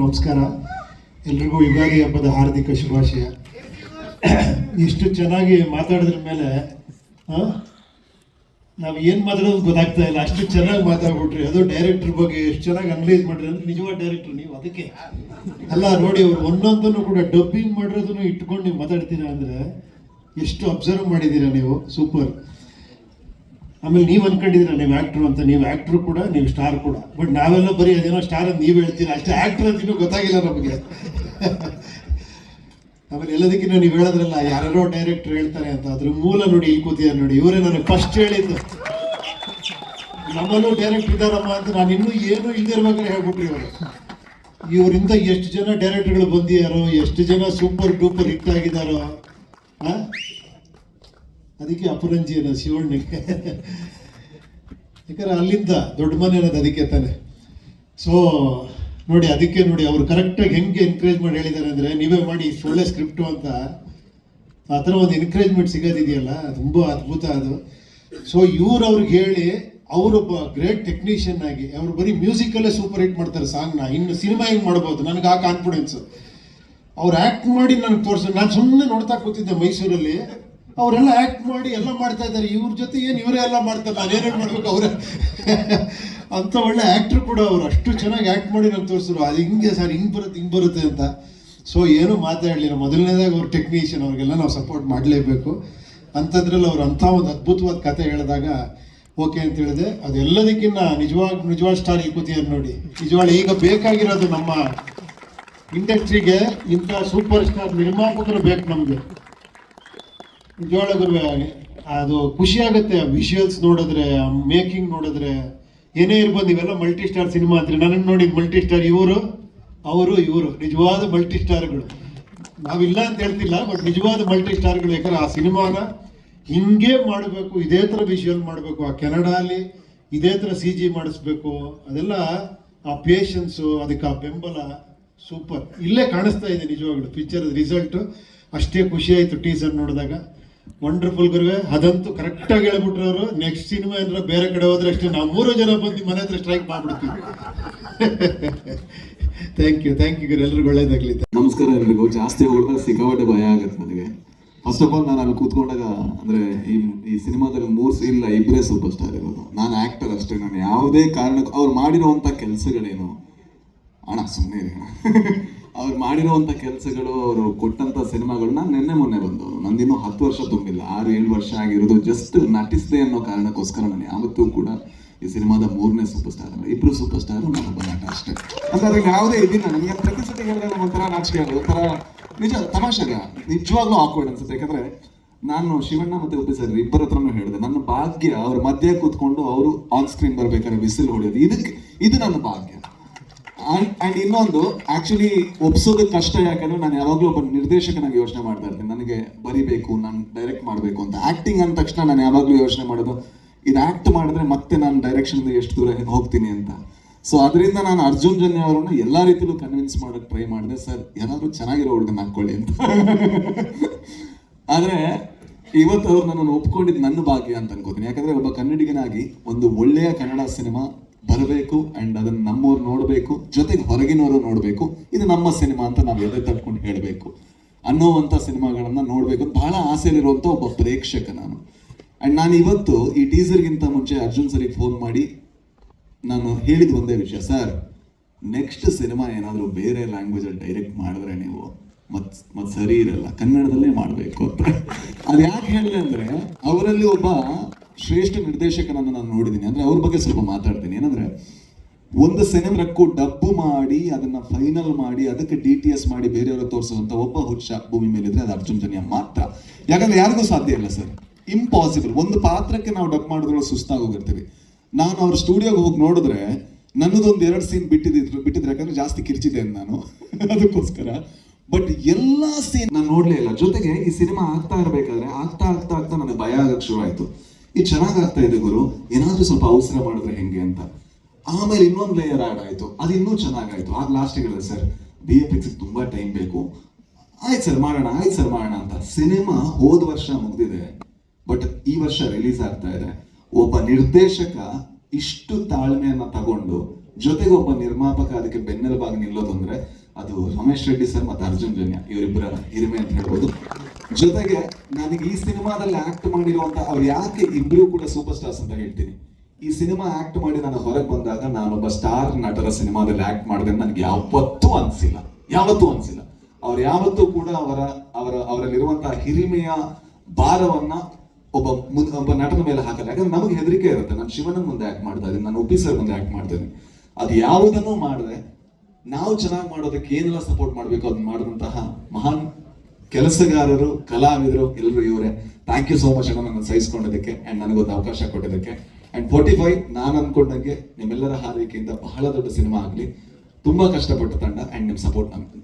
ನಮಸ್ಕಾರ. ಎಲ್ರಿಗೂ ಯುಗಾದಿ ಹಬ್ಬದ ಹಾರ್ದಿಕ ಶುಭಾಶಯ. ಇಷ್ಟು ಚೆನ್ನಾಗಿ ಮಾತಾಡಿದ್ರ ಮೇಲೆ ನಾವು ಏನು ಮಾತಾಡೋದು ಗೊತ್ತಾಗ್ತಾ ಇಲ್ಲ. ಅಷ್ಟು ಚೆನ್ನಾಗಿ ಮಾತಾಡ್ಬಿಟ್ರಿ. ಅದು ಡೈರೆಕ್ಟರ್ ಬಗ್ಗೆ ಎಷ್ಟು ಚೆನ್ನಾಗಿ ಅನಲೈಸ್ ಮಾಡ್ರಿ ಅಂದ್ರೆ ನಿಜವಾದ ಡೈರೆಕ್ಟರ್ ನೀವು ಅದಕ್ಕೆ. ಅಲ್ಲ, ನೋಡಿ ಅವ್ರು ಒಂದೊಂದನ್ನು ಕೂಡ ಡಬ್ಬಿಂಗ್ ಮಾಡಿರೋದನ್ನು ಇಟ್ಕೊಂಡು ನೀವು ಮಾತಾಡ್ತೀರಾ ಅಂದ್ರೆ ಎಷ್ಟು ಅಬ್ಸರ್ವ್ ಮಾಡಿದ್ದೀರಾ ನೀವು? ಸೂಪರ್ ಆಮೇಲೆ ನೀವು ಅನ್ಕೊಂಡಿದ್ರೆ ನೀವು ಆ್ಯಕ್ಟ್ರು ಅಂತ, ನೀವು ಆ್ಯಕ್ಟ್ರು ಕೂಡ, ನೀವು ಸ್ಟಾರ್ ಕೂಡ. ಬಟ್ ನಾವೆಲ್ಲ ಬರೀ ಅದೇನೋ ಸ್ಟಾರ್ ಅಂತ ನೀವು ಹೇಳ್ತೀರಾ? ಅಷ್ಟೇ ಆ್ಯಕ್ಟ್ರ್ ಅಂತ ಇನ್ನೂ ಗೊತ್ತಾಗಿಲ್ಲ ನಮಗೆ. ಆಮೇಲೆ ಎಲ್ಲದಕ್ಕಿಂತ ನೀವು ಹೇಳೋದ್ರಲ್ಲ ಯಾರೋ ಡೈರೆಕ್ಟರ್ ಹೇಳ್ತಾರೆ ಅಂತ. ಅದ್ರ ಮೂಲ ನೋಡಿ ಇಲ್ಲಿ ಕೂತಿದ್ದಾರೆ ನೋಡಿ. ಇವರೇ ನನಗೆ ಫಸ್ಟ್ ಹೇಳಿದ್ದು. ನಮ್ಮಲ್ಲೂ ಡೈರೆಕ್ಟರ್ ಇದ್ದಾರಮ್ಮ ಅಂತ ನಾನು ಇನ್ನೂ ಏನು ಇಲ್ದಿರ್ಬೇಕಾದ್ರೆ ಹೇಳ್ಬಿಟ್ರಿ ಇವರು. ಇವರಿಂದ ಎಷ್ಟು ಜನ ಡೈರೆಕ್ಟರ್ಗಳು ಬಂದಿದ್ದಾರೋ ಎಷ್ಟು ಜನ ಸೂಪರ್ ಡೂಪರ್ ಹಿಟ್ ಆಗಿದ್ದಾರೋ ಆ? ಅದಕ್ಕೆ ಅಪರಂಜಿ ಅನ್ನೋದು ಶಿವಣ್ಣಿಗೆ. ಯಾಕಂದ್ರೆ ಅಲ್ಲಿಂದ ದೊಡ್ಡ ಮನೆ ಅನ್ನೋದು ಅದಕ್ಕೆ ತಾನೆ. ಸೊ ನೋಡಿ, ಅದಕ್ಕೆ ನೋಡಿ ಅವ್ರು ಕರೆಕ್ಟಾಗಿ ಹೆಂಗೆ ಎನ್ಕರೇಜ್ ಮಾಡಿ ಹೇಳಿದ್ದಾರೆ ಅಂದರೆ ನೀವೇ ಮಾಡಿ, ಇಷ್ಟು ಒಳ್ಳೆ ಸ್ಕ್ರಿಪ್ಟು ಅಂತ. ಆ ಥರ ಒಂದು ಎನ್ಕರೇಜ್ಮೆಂಟ್ ಸಿಗೋದಿದೆಯಲ್ಲ, ತುಂಬ ಅದ್ಭುತ ಅದು. ಸೊ ಇವ್ರು ಅವ್ರಿಗೆ ಹೇಳಿ ಅವರೊಬ್ಬ ಗ್ರೇಟ್ ಟೆಕ್ನಿಷಿಯನ್ ಆಗಿ, ಅವರು ಬರೀ ಮ್ಯೂಸಿಕಲ್ಲೇ ಸೂಪರ್ ಹಿಟ್ ಮಾಡ್ತಾರೆ ಸಾಂಗ್ನ ಇನ್ನು ಸಿನಿಮಾ ಹೆಂಗೆ ಮಾಡ್ಬೋದು? ನನಗೆ ಆ ಕಾನ್ಫಿಡೆನ್ಸು ಅವ್ರು ಆ್ಯಕ್ಟ್ ಮಾಡಿ ನನಗೆ ತೋರಿಸ್ ನಾನು ಸುಮ್ಮನೆ ನೋಡ್ತಾ ಕೂತಿದ್ದೆ ಮೈಸೂರಲ್ಲಿ. ಅವರೆಲ್ಲ ಆ್ಯಕ್ಟ್ ಮಾಡಿ ಎಲ್ಲ ಮಾಡ್ತಾ ಇದ್ದಾರೆ. ಇವ್ರ ಜೊತೆ ಏನು ಇವರೇ ಎಲ್ಲ ಮಾಡ್ತಾರೆ? ನಾನೇನೇನು ಮಾಡ್ಬೇಕು ಅವರೇ? ಅಂತ ಒಳ್ಳೆ ಆ್ಯಕ್ಟ್ರು ಕೂಡ ಅವರು. ಅಷ್ಟು ಚೆನ್ನಾಗಿ ಆ್ಯಕ್ಟ್ ಮಾಡಿ ಅಂತ ತೋರಿಸಿದ್ರು. ಅದು ಹಿಂಗೆ ಸರ್, ಹಿಂಗೆ ಬರುತ್ತೆ ಹಿಂಗೆ ಬರುತ್ತೆ ಅಂತ. ಸೊ ಏನೂ ಮಾತಾಡಲಿಲ್ಲ. ಮೊದಲನೇದಾಗಿ ಅವ್ರ ಟೆಕ್ನಿಷಿಯನ್ ಅವ್ರಿಗೆಲ್ಲ ನಾವು ಸಪೋರ್ಟ್ ಮಾಡಲೇಬೇಕು. ಅಂಥದ್ರಲ್ಲಿ ಅವ್ರು ಅಂಥ ಒಂದು ಅದ್ಭುತವಾದ ಕತೆ ಹೇಳಿದಾಗ ಓಕೆ ಅಂತ ಹೇಳಿದೆ. ಅದೆಲ್ಲದಕ್ಕಿನ್ನ ನಿಜವಾಗ್ ನಿಜವಾದ ಸ್ಟಾರ್ ಈ ಕೂತಿದ್ದಾರೆ ನೋಡಿ. ನಿಜವಾಗ್ ಈಗ ಬೇಕಾಗಿರೋದು ನಮ್ಮ ಇಂಡಸ್ಟ್ರಿಗೆ ಇಂಥ ಸೂಪರ್ ಸ್ಟಾರ್ ನಿರ್ಮಾಪಕರು ಬೇಕು ನಮಗೆ. ನಿಜವಾಗ್ಲೂ ಅದು ಖುಷಿ ಆಗುತ್ತೆ ವಿಷುವಲ್ಸ್ ನೋಡಿದ್ರೆ ಮೇಕಿಂಗ್ ನೋಡಿದ್ರೆ, ಏನೇ ಇರ್ಬೋದು, ಇವೆಲ್ಲ ಮಲ್ಟಿ ಸ್ಟಾರ್ ಸಿನಿಮಾ ಅಂದ್ರೆ ನನಗೆ ನೋಡಿ ಮಲ್ಟಿ ಸ್ಟಾರ್ ಇವರು, ಅವರು, ಇವರು, ನಿಜವಾದ ಮಲ್ಟಿ ಸ್ಟಾರ್ಗಳು ನಾವಿಲ್ಲ ಅಂತ ಹೇಳ್ತಿಲ್ಲ ಬಟ್ ನಿಜವಾದ ಮಲ್ಟಿ ಸ್ಟಾರ್ಗಳು ಯಾಕಂದ್ರೆ ಆ ಸಿನಿಮಾನ ಹಿಂಗೆ ಮಾಡಬೇಕು, ಇದೇ ಥರ ವಿಷುವಲ್ ಮಾಡಬೇಕು, ಆ ಕೆನಡಾ ಅಲ್ಲಿ ಇದೇ ಥರ ಸಿ ಜಿ ಮಾಡಿಸ್ಬೇಕು, ಅದೆಲ್ಲ ಆ ಪೇಷನ್ಸು ಅದಕ್ಕೆ ಆ ಬೆಂಬಲ ಸೂಪರ್ ಇಲ್ಲೇ ಕಾಣಿಸ್ತಾ ಇದೆ ನಿಜವಾಗ್ಲು ಪಿಕ್ಚರ್ ರಿಸಲ್ಟು ಅಷ್ಟೇ ಖುಷಿ ಆಯಿತು ಟೀಸರ್ ನೋಡಿದಾಗ. ವಂಡರ್ಫುಲ್ ಗುರುವೆ, ಅದಂತೂ ಕರೆಕ್ಟಾಗಿ ಹೇಳ್ಬಿಟ್ರು ಅವರು ನೆಕ್ಸ್ಟ್ ಸಿನಿಮಾ ಏನಾರ ಬೇರೆ ಕಡೆ ಹೋದ್ರೆ ಅಷ್ಟೇ ನಾವು ಮೂರು ಜನ ಬಂದು ಮನೆ ಹತ್ರ ಸ್ಟ್ರೈಕ್ ಮಾಡ್ಬಿಡ್ತೀವಿ. ಥ್ಯಾಂಕ್ ಯು ಥ್ಯಾಂಕ್ ಯು ಗುರು. ಎಲ್ರಿಗೂ ಒಳ್ಳೇದಾಗ್ಲಿ. ನಮಸ್ಕಾರ ಎಲ್ರಿಗೂ. ಜಾಸ್ತಿ ಹೋಗ್ಬೇಕು ಸಿಕ್ಕಾಪಟ್ಟೆ ಭಯ ಆಗುತ್ತೆ ನನಗೆ. ಫಸ್ಟ್ ಆಫ್ ಆಲ್ ನಾನು ಅಲ್ಲಿ ಕೂತ್ಕೊಂಡಾಗ, ಅಂದ್ರೆ ಈ ಈ ಸಿನಿಮಾದಲ್ಲಿ ಮೂರು ಇಲ್ಲ, ಇಬ್ಬರೇ ಸೂಪರ್ ಸ್ಟಾರ್ ಇರೋದು. ನಾನು ಆಕ್ಟರ್ ಅಷ್ಟೇ, ನಾನು ಯಾವುದೇ ಕಾರಣಕ್ಕೂ, ಅವ್ರು ಮಾಡಿರುವಂಥ ಕೆಲಸಗಳೇನು? ಅಣ್ಣ ಸುಮ್ಮನೆ ಅವ್ರು ಮಾಡಿರುವಂಥ ಕೆಲಸಗಳು, ಅವರು ಕೊಟ್ಟಂಥ ಸಿನಿಮಾಗಳನ್ನ ನಾನು ನಿನ್ನೆ ಮೊನ್ನೆ ಬಂದವರು ನಂದಿನ್ನೂ ಹತ್ತು ವರ್ಷ ತುಂಬಿಲ್ಲ. ಆರು, ಏಳು ವರ್ಷ ಆಗಿರೋದು ಜಸ್ಟ್ ನಟಿಸಿದೆ ಅನ್ನೋ ಕಾರಣಕ್ಕೋಸ್ಕರ ನಾನು ಯಾವತ್ತೂ ಕೂಡ ಈ ಸಿನಿಮಾದ ಮೂರನೇ ಸೂಪರ್ ಸ್ಟಾರ್ ಅಲ್ಲ. ಇಬ್ರು ಸೂಪರ್ ಸ್ಟಾರ್ ನಾನೊಬ್ಬ ನಟ ಅಷ್ಟೇ. ಅದ್ರಲ್ಲಿ ಯಾವುದೇ ಇದಿಲ್ಲ. ನನಗೆ ಪ್ರತಿ ಸತಿ ಹೇಳಿದಾಗ ಒಂಥರ ನಾಚಿಕೆ ಆಗೋದು ಒಂಥರ ನಿಜ, ತಮಾಷೆಗ. ನಿಜವಾಗ್ಲೂ ಆಕ್ವರ್ಡ್ ಅನ್ಸುತ್ತೆ. ಯಾಕಂದ್ರೆ ನಾನು ಶಿವಣ್ಣ ಮತ್ತೆ ಉಪ್ಪಿ ಸರ್ ಇಬ್ಬರ ಹತ್ರನೂ ಹೇಳಿದೆ. ನನ್ನ ಭಾಗ್ಯ ಅವ್ರ ಮಧ್ಯೆ ಕೂತ್ಕೊಂಡು ಅವರು ಆನ್ ಸ್ಕ್ರೀನ್ ಬರ್ಬೇಕಾದ್ರೆ ಬಿಸಿಲು ಹೊಡೆಯೋದು. ಇದಕ್ಕೆ, ಇದು ನನ್ನ ಭಾಗ್ಯ. ಅಂಡ್ ಇನ್ನೊಂದು ಆಕ್ಚುಲಿ ಒಪ್ಸೋದಕ್ಕೆ ಕಷ್ಟ, ಯಾಕಂದ್ರೆ ನಾನು ಯಾವಾಗಲೂ ಒಬ್ಬ ನಿರ್ದೇಶಕನಾಗಿ ಯೋಚನೆ ಮಾಡ್ತಾ ಇರ್ತೀನಿ. ನನಗೆ ಬರಿಬೇಕು, ನಾನು ಡೈರೆಕ್ಟ್ ಮಾಡಬೇಕು ಅಂತ. ಆಕ್ಟಿಂಗ್ ಅಂದ ತಕ್ಷಣ ನಾನು ಯಾವಾಗಲೂ ಯೋಚನೆ ಮಾಡೋದು, ಇದು ಆಕ್ಟ್ ಮಾಡಿದ್ರೆ ಮತ್ತೆ ನಾನು ಡೈರೆಕ್ಷನ್ ಎಷ್ಟು ದೂರ ಹೋಗ್ತೀನಿ ಅಂತ. ಸೊ ಅದರಿಂದ ನಾನು ಅರ್ಜುನ್ ಜನ್ಯ ಅವರನ್ನು ಎಲ್ಲಾ ರೀತಿಲೂ ಕನ್ವಿನ್ಸ್ ಮಾಡೋಕೆ ಟ್ರೈ ಮಾಡಿದೆ. ಸರ್ ಏನಾದರೂ ಚೆನ್ನಾಗಿರೋ ಹುಡುಗನ ಹಾಕ್ಕೊಳ್ಳಿ ಅಂತ. ಆದ್ರೆ, ಇವತ್ತು ಅವ್ರು ನನ್ನನ್ನು ಒಪ್ಕೊಂಡಿದ್ದು ನನ್ನ ಭಾಗ್ಯ ಅಂತ ಅನ್ಕೋತೀನಿ. ಯಾಕಂದ್ರೆ ಒಬ್ಬ ಕನ್ನಡಿಗನಾಗಿ ಒಂದು ಒಳ್ಳೆಯ ಕನ್ನಡ ಸಿನಿಮಾ ಬರಬೇಕು ಅಂಡ್ ಅದನ್ನ ನಮ್ಮವ್ರು ನೋಡಬೇಕು, ಜೊತೆಗೆ ಹೊರಗಿನವರು ನೋಡಬೇಕು. ಇದು ನಮ್ಮ ಸಿನಿಮಾ ಅಂತ ನಾವು ಎದೆ ತಟ್ಕೊಂಡು ಹೇಳಬೇಕು. ಅನ್ನೋವಂಥ ಸಿನಿಮಾಗಳನ್ನ ನೋಡಬೇಕು ಬಹಳ ಆಸೆಯಲ್ಲಿರುವಂಥ ಒಬ್ಬ ಪ್ರೇಕ್ಷಕ ನಾನು. ಅಂಡ್ ನಾನು ಇವತ್ತು ಈ ಟೀಸರ್ಗಿಂತ ಮುಂಚೆ ಅರ್ಜುನ್ ಸರಿಗೆ ಫೋನ್ ಮಾಡಿ ನಾನು ಹೇಳಿದ ಒಂದೇ ವಿಷಯ. ಸರ್ ನೆಕ್ಸ್ಟ್ ಸಿನಿಮಾ ಏನಾದರೂ ಬೇರೆ ಲ್ಯಾಂಗ್ವೇಜಲ್ಲಿ ಡೈರೆಕ್ಟ್ ಮಾಡಿದ್ರೆ ನೀವು ಮತ್ ಮತ್ ಸರಿ ಇರಲ್ಲ. ಕನ್ನಡದಲ್ಲೇ ಮಾಡಬೇಕು. ಅಂತ ಅದು ಯಾಕೆ ಹೇಳಿದೆ ಅಂದರೆ, ಅವರಲ್ಲಿ ಒಬ್ಬ ಶ್ರೇಷ್ಠ ನಿರ್ದೇಶಕನನ್ನು ನಾನು ನೋಡಿದ್ದೀನಿ ಅಂದರೆ ಅವ್ರ ಬಗ್ಗೆ ಸ್ವಲ್ಪ ಮಾತಾಡ್ತೀನಿ. ಏನಂದರೆ, ಒಂದು ಸಿನಿಮಾಕ್ಕೂ ಡಬ್ಬು ಮಾಡಿ, ಅದನ್ನ ಫೈನಲ್ ಮಾಡಿ, ಅದಕ್ಕೆ ಡಿ ಟಿ ಎಸ್ ಮಾಡಿ ಬೇರೆಯವರು ತೋರಿಸುವಂತ ಒಬ್ಬ ಹುಚ್ಚ ಭೂಮಿ ಮೇಲಿದ್ರೆ ಅದು ಅರ್ಜುನ್ ಜನ್ಯ ಮಾತ್ರ. ಯಾಕಂದ್ರೆ ಯಾರಿಗೂ ಸಾಧ್ಯ ಇಲ್ಲ ಸರ್. ಇಂಪಾಸಿಬಲ್ ಒಂದು ಪಾತ್ರಕ್ಕೆ ನಾವು ಡಬ್ ಮಾಡಿದ್ರೆ ಸುಸ್ತಾಗೋಗಿರ್ತೀವಿ. ನಾನು ಅವ್ರ ಸ್ಟುಡಿಯೋಗೆ ಹೋಗಿ ನೋಡಿದ್ರೆ, ನನ್ನದೊಂದು ಎರಡು ಸೀನ್ ಬಿಟ್ಟಿದ್ರು ಬಿಟ್ಟಿದ್ರೆ ಯಾಕಂದ್ರೆ ಜಾಸ್ತಿ ಕಿರ್ಚಿದೆ ನಾನು. ಅದಕ್ಕೋಸ್ಕರ. ಬಟ್ ಎಲ್ಲಾ ಸೀನ್ ನಾನು ನೋಡಲೇ ಇಲ್ಲ. ಜೊತೆಗೆ ಈ ಸಿನಿಮಾ ಆಗ್ತಾ ಇರಬೇಕಾದ್ರೆ ಆಗ್ತಾ ಆಗ್ತಾ ಆಗ್ತಾ ನನಗೆ ಭಯ ಆಗಕ್ಕೆ ಶುರು ಆಯ್ತು ಇದು ಚೆನ್ನಾಗ್ ಆಗ್ತಾ ಇದೆ ಗುರು. ಏನಾದ್ರೂ ಸ್ವಲ್ಪ ಅವಸರ ಮಾಡಿದ್ರೆ ಹೆಂಗೆ ಅಂತ. ಆಮೇಲೆ ಇನ್ನೊಂದು ಲೇಯರ್ ಆಡ್ ಆಯ್ತು. ಅದು ಇನ್ನೂ ಚೆನ್ನಾಗಾಯ್ತು. ಆಗ ಲಾಸ್ಟ್ ಹೇಳಿದೆ, ಸರ್ ಬಿ ಎಫ್ ಎಕ್ಸ್ ತುಂಬಾ ಟೈಮ್ ಬೇಕು. ಆಯ್ತು ಸರ್, ಮಾಡೋಣ, ಆಯ್ತು ಸರ್, ಮಾಡೋಣ ಅಂತ. ಸಿನಿಮಾ ಹೋದ ವರ್ಷ ಮುಗ್ದಿದೆ. ಬಟ್ ಈ ವರ್ಷ ರಿಲೀಸ್ ಆಗ್ತಾ ಇದೆ. ಒಬ್ಬ ನಿರ್ದೇಶಕ ಇಷ್ಟು ತಾಳ್ಮೆಯನ್ನ ತಗೊಂಡು, ಜೊತೆಗೆ ಒಬ್ಬ ನಿರ್ಮಾಪಕ ಅದಕ್ಕೆ ಬೆನ್ನೆಲುಬಾಗಿ ನಿಲ್ಲೋದು ಅಂದ್ರೆ ಅದು ರಮೇಶ್ ರೆಡ್ಡಿ ಸರ್ ಮತ್ತು ಅರ್ಜುನ್ ಜನ್ಯ, ಇವರಿಬ್ಬರ ಹಿರಿಮೆ ಅಂತ ಹೇಳ್ಬೋದು. ಜೊತೆಗೆ ನನಗೆ ಈ ಸಿನಿಮಾದಲ್ಲಿ ಆಕ್ಟ್ ಮಾಡಿರುವಂತ ಅವ್ರು ಯಾಕೆ ಇಬ್ರು ಕೂಡ ಸೂಪರ್ ಸ್ಟಾರ್ಸ್ ಅಂತ ಹೇಳ್ತೀನಿ. ಈ ಸಿನಿಮಾ ಆಕ್ಟ್ ಮಾಡಿ ನಾನು ಹೊರಗೆ ಬಂದಾಗ ನಾನೊಬ್ಬ ಸ್ಟಾರ್ ನಟರ ಸಿನಿಮಾದಲ್ಲಿ ಆಕ್ಟ್ ಮಾಡಿದೆ ನನಗೆ ಯಾವತ್ತೂ ಅನ್ಸಿಲ್ಲ. ಯಾವತ್ತೂ ಅನ್ಸಿಲ್ಲ. ಅವ್ರು ಯಾವತ್ತೂ ಕೂಡ ಅವರ ಅವರ ಅವರಲ್ಲಿರುವಂತಹ ಹಿರಿಮೆಯ ಭಾರವನ್ನ ಒಬ್ಬ ಮುನ್- ಒಬ್ಬ ನಟನ ಮೇಲೆ ಹಾಕಲ್ಲ. ಯಾಕಂದ್ರೆ ನಮಗೆ ಹೆದರಿಕೆ ಇರುತ್ತೆ. ನಾನು ಶಿವನ ಮುಂದೆ ಆಕ್ಟ್ ಮಾಡ್ತಾ ಇದ್ದೀನಿ. ನಾನು ಸರ್ ಮುಂದೆ ಆಕ್ಟ್ ಮಾಡ್ತಾ ಇದ್ದೀನಿ. ಅದು ಯಾವುದನ್ನು ಮಾಡದೆ ನಾವು ಚೆನ್ನಾಗಿ ಮಾಡೋದಕ್ಕೆ ಏನೆಲ್ಲ ಸಪೋರ್ಟ್ ಮಾಡಬೇಕು ಅದನ್ನ ಮಾಡಿದಂತಹ ಮಹಾನ್ ಕೆಲಸಗಾರರು, ಕಲಾವಿದರು ಎಲ್ಲರೂ ಇವರೇ. ಥ್ಯಾಂಕ್ ಯು ಸೋ ಮಚ್ ಅಣ್ಣ ನನ್ನ ಸಹಿಸ್ಕೊಂಡಿದ್ದಕ್ಕೆ ಅಂಡ್ ನನಗೊಂದು ಅವಕಾಶ ಕೊಟ್ಟಿದ್ದಕ್ಕೆ. ಅಂಡ್ ಫೋರ್ಟಿ ಫೈವ್ ನಾನು ಅಂದ್ಕೊಂಡಂಗೆ ನಿಮ್ಮೆಲ್ಲರ ಹಾರೈಕೆಯಿಂದ ಬಹಳ ದೊಡ್ಡ ಸಿನಿಮಾ ಆಗಲಿ. ತುಂಬಾ ಕಷ್ಟಪಟ್ಟು ತಂಡ ಆ್ಯಂಡ್ ನಿಮ್ಮ ಸಪೋರ್ಟ್ ನಮ್ಗೆ.